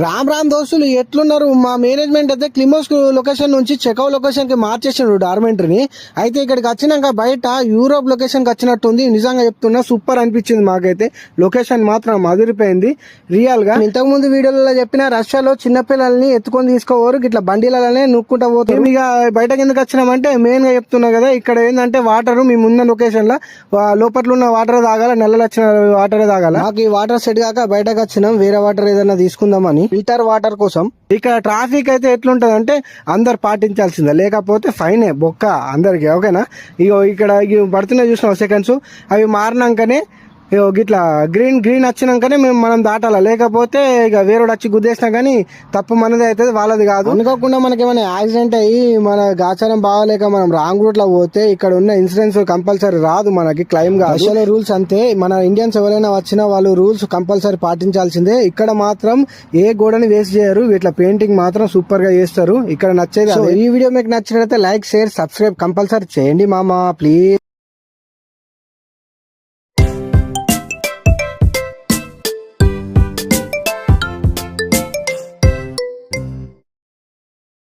రామ్ రామ్ దోస్తులు ఎట్లున్నారు? మా మేనేజ్మెంట్ అయితే క్లిమోస్ లొకేషన్ నుంచి చెకౌ లొకేషన్కి మార్చేసిండు డార్మెంటరీని అయితే ఇక్కడికి వచ్చినాక బయట యూరోప్ లొకేషన్కి వచ్చినట్టుంది. నిజంగా చెప్తున్నా సూపర్ అనిపించింది మాకైతే. లొకేషన్ మాత్రం అదిరిపోయింది. రియల్గా ఇంతకుముందు ఇంతకు వీడియోలలో చెప్పిన రష్యాలో చిన్నపిల్లల్ని ఎత్తుకొని తీసుకోవరు. ఇట్లా బండిలలోనే నుక్కుంటా పోతారు. ఇక బయటకి ఎందుకు వచ్చినామంటే మెయిన్గా చెప్తున్నా కదా ఇక్కడ ఏంటంటే వాటర్ మేము ఉన్న లొకేషన్లో లోపల ఉన్న వాటర్ తాగాల నెలలు వచ్చిన వాటర్ తాగాల? మాకు ఈ వాటర్ సెట్ కాక బయటకు వచ్చినాం. వేరే వాటర్ ఏదైనా తీసుకుందామని. ఫిల్టర్ వాటర్ కోసం ఇక్కడ ట్రాఫిక్ అయితే ఎట్లుంటది అంటే అందరు పాటించాల్సిందే. లేకపోతే ఫైనే బొక్క అందరికి ఓకేనా? ఇగో ఇక్కడ ఇవి పడుతున్నాయి చూసినావు సెకండ్స్ అవి మారినాకనే ఇగో గిట్లా గ్రీన్ గ్రీన్ వచ్చినాకనే మేము మనం దాటాల? లేకపోతే ఇక వేరేడు వచ్చి గుద్దేసినా కానీ తప్పు మనదే అవుతుంది వాళ్ళది కాదు. అనుకోకుండా మనకి ఏమైనా యాక్సిడెంట్ అయ్యి మన గాచారం బాగాలేక మనం రాంగ్ రూట్లో పోతే ఇక్కడ ఉన్న ఇన్సూరెన్స్ కంపల్సరీ రాదు మనకి క్లైమ్ కాదు. రష్యాలో రూల్స్ అంతే. మన ఇండియన్స్ ఎవరైనా వచ్చినా వాళ్ళు రూల్స్ కంపల్సరీ పాటించాల్సిందే. ఇక్కడ మాత్రం ఏ గోడని వేస్ట్ చేయరు. ఇట్లా పెయింటింగ్ మాత్రం సూపర్గా చేస్తారు. ఇక్కడ నచ్చేది. ఈ వీడియో మీకు నచ్చినట్లయితే లైక్ షేర్ సబ్స్క్రైబ్ కంపల్సరీ చేయండి మామ ప్లీజ్.